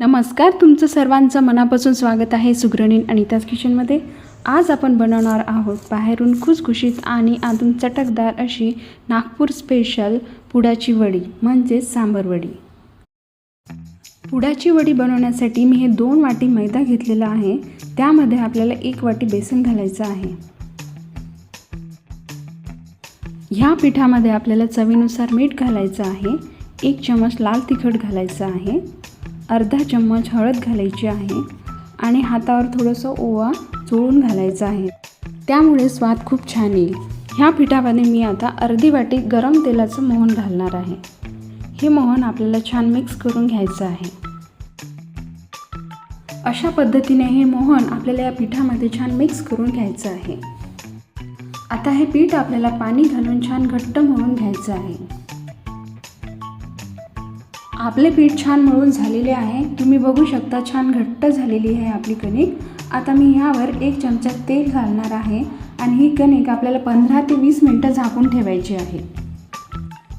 नमस्कार तुमचं सर्वांचं मनापासून स्वागत आहे सुगरणीन अनिताज किचनमध्ये आज आपण बनवणार आहोत बाहेरून खुसखुशीत आणि आतून चटकदार अशी नागपूर स्पेशल पुडाची वडी म्हणजेच सांबर वडी. पुडाची वडी बनवण्यासाठी मी हे दोन वाटी मैदा घेतलेला आहे. त्यामध्ये आपल्याला एक वाटी बेसन घालायचं आहे. ह्या पिठामध्ये आपल्याला चवीनुसार मीठ घालायचं आहे. एक चमच लाल तिखट घालायचं आहे. अर्धा चम्मच हळद घालायची आहे आणि हातावर थोडंसं ओवा चोळून घालायचं आहे. त्यामुळे स्वाद खूप छान येईल. ह्या पिठामध्ये मी आता अर्धी वाटी गरम तेलाचं मोहन घालणार आहे. हे मोहन आपल्याला छान मिक्स करून घ्यायचं आहे. अशा पद्धतीने हे मोहन आपल्याला या पिठामध्ये छान मिक्स करून घ्यायचं आहे. आता हे पीठ आपल्याला पाणी घालून छान घट्ट म्हणून घ्यायचं आहे. आपले पीठ छान मळून झालेले आहे. तुम्ही बघू शकता छान घट्ट झालेली आहे आपली कणिक. आता मी ह्यावर एक चमचा तेल घालणार आहे आणि ही कणिक आपल्याला पंधरा ते वीस मिनटं झाकून ठेवायची आहे.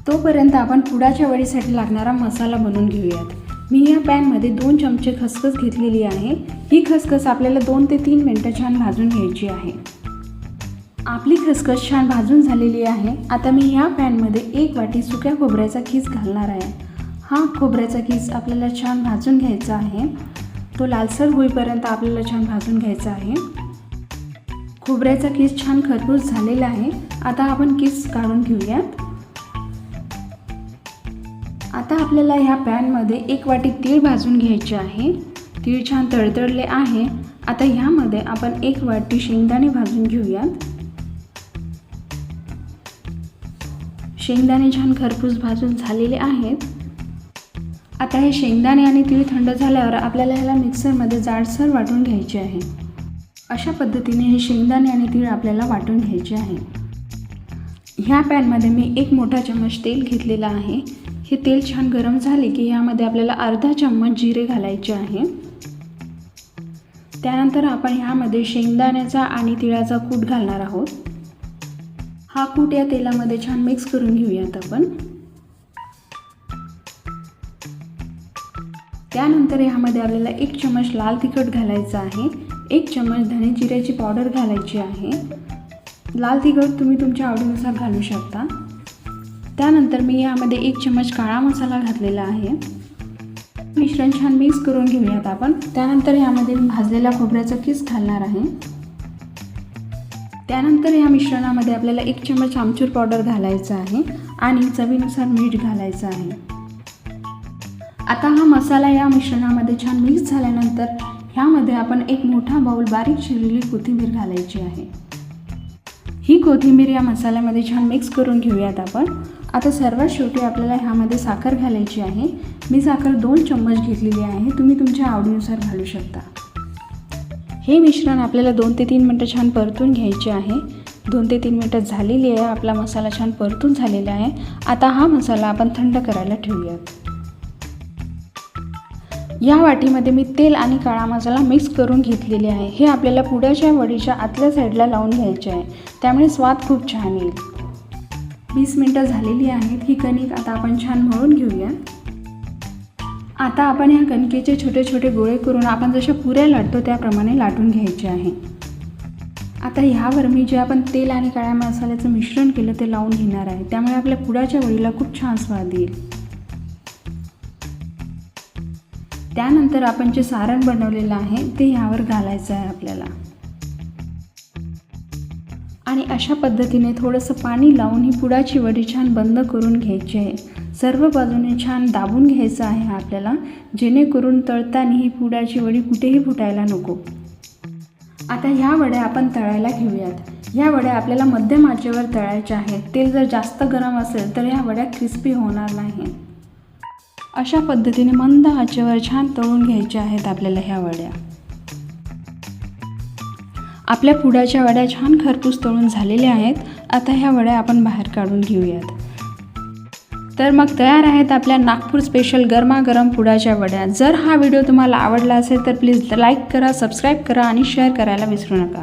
तोपर्यंत आपण पुडाच्या वडीसाठी लागणारा मसाला बनवून घेऊयात. मी या पॅनमध्ये दोन चमचे खसखस घेतलेली आहे. ही खसखस आपल्याला दोन ते तीन मिनटं छान भाजून घ्यायची आहे. आपली खसखस छान भाजून झालेली आहे. आता मी ह्या पॅनमध्ये एक वाटी सुक्या खोबऱ्याचा खीस घालणार आहे. हा खोबऱ्याचा खीस आपल्याला छान भाजून घ्यायचा आहे. तो लालसर होईपर्यंत आपल्याला छान भाजून घ्यायचा आहे. खोबऱ्याचा किस छान खरपूस झालेला आहे. आता आपण किस काढून घेऊयात आता आपल्याला ह्या पॅनमध्ये एक वाटी तीळ भाजून घ्यायचे आहे. तीळ छान तळतळले आहे. आता ह्यामध्ये आपण एक वाटी शेंगदाणे भाजून घेऊयात शेंगदाणे छान खरपूस भाजून झालेले आहेत. आता हे शेंगदाणे आणि तीळ थंड झाल्यावर आपल्याला ह्याला मिक्सरमध्ये जाडसर वाटून घ्यायचे आहे. अशा पद्धतीने हे शेंगदाणे आणि तीळ आपल्याला वाटून घ्यायचे आहे. ह्या पॅनमध्ये मी एक मोठा चम्मच तेल घेतलेला आहे. हे तेल छान गरम झाले की ह्यामध्ये आपल्याला अर्धा चम्मच जिरे घालायचे आहे. त्यानंतर आपण ह्यामध्ये शेंगदाण्याचा आणि तिळाचा कूट घालणार आहोत. हा कूट या तेलामध्ये छान मिक्स करून घेऊयात आपण. त्यानंतर यामध्ये आपल्याला एक चमच लाल तिखट घालायचं आहे. एक चमच धने जिऱ्याची पावडर घालायची आहे. लाल तिखट तुम्ही तुमच्या आवडीनुसार घालू शकता. त्यानंतर मी यामध्ये एक चमच काळा मसाला घातलेला आहे. मिश्रण छान मिक्स करून घेऊयात आपण. त्यानंतर यामध्ये भाजलेला खोबऱ्याचा किस घालणार आहे. त्यानंतर या मिश्रणामध्ये आपल्याला एक चमच आमचूर पावडर घालायचं आहे आणि चवीनुसार मीठ घालायचं आहे. आता हा मसाला या मिश्रणामध्ये छान मिक्स झाल्यानंतर ह्यामध्ये आपण एक मोठा बाऊल बारीक चिरलेली कोथिंबीर घालायची आहे. ही कोथिंबीर या मसाल्यामध्ये छान मिक्स करून घेऊयात आपण. आता सर्वात शेवटी आपल्याला ह्यामध्ये साखर घालायची आहे. मी साखर दोन चम्मच घेतलेली आहे. तुम्ही तुमच्या आवडीनुसार घालू शकता. हे मिश्रण आपल्याला दोन ते तीन मिनटं छान परतून घ्यायचे आहे. दोन ते तीन मिनटं झालेली आहे. आपला मसाला छान परतून झालेला आहे. आता हा मसाला आपण थंड करायला ठेवूयात. या वाटीमध्ये मी तेल आणि काळा मसाला मिक्स करून घेतलेले आहे. हे आपल्याला पुड्याच्या वडीच्या आतल्या साईडला लावून घ्यायचे आहे. त्यामुळे स्वाद खूप छान येईल. वीस मिनटं झालेली आहेत. ही कणिक आता आपण छान मळून घेऊया. आता आपण ह्या कणकेचे छोटे छोटे गोळे करून आपण जशा पुऱ्या लाटतो त्याप्रमाणे लाटून घ्यायचे आहे. आता ह्यावर मी जे आपण तेल आणि काळ्या मसाल्याचं मिश्रण केलं ते लावून घेणार आहे. त्यामुळे आपल्या पुडाच्या वडीला खूप छान स्वाद येईल. त्यानंतर आपण जे सारण बनवलेलं आहे ते ह्यावर घालायचं आहे आपल्याला. आणि अशा पद्धतीने थोडंसं पाणी लावून ही पुडाची वडी छान बंद करून घ्यायची आहे. सर्व बाजूने छान दाबून घ्यायचं आहे आपल्याला जेणेकरून तळताना ही पुडाची वडी कुठेही फुटायला नको. आता ह्या वड्या आपण तळायला घेऊयात. ह्या वड्या आपल्याला मध्यम आचेवर तळायच्या आहेत. तेल जर जास्त गरम असेल तर ह्या वड्या क्रिस्पी होणार नाही. अशा पद्धतीने मंद आचेवर छान तळून घ्यायच्या आहेत आपल्याला ह्या वड्या. आपल्या पुडाच्या वड्या छान खरपूस तळून झालेल्या आहेत. आता ह्या वड्या आपण बाहेर काढून घेऊयात. तर मग तयार आहेत आपल्या नागपूर स्पेशल गरमागरम पुडाच्या वड्या. जर हा व्हिडिओ तुम्हाला आवडला असेल तर प्लीज लाईक करा सबस्क्राईब करा आणि शेअर करायला विसरू नका.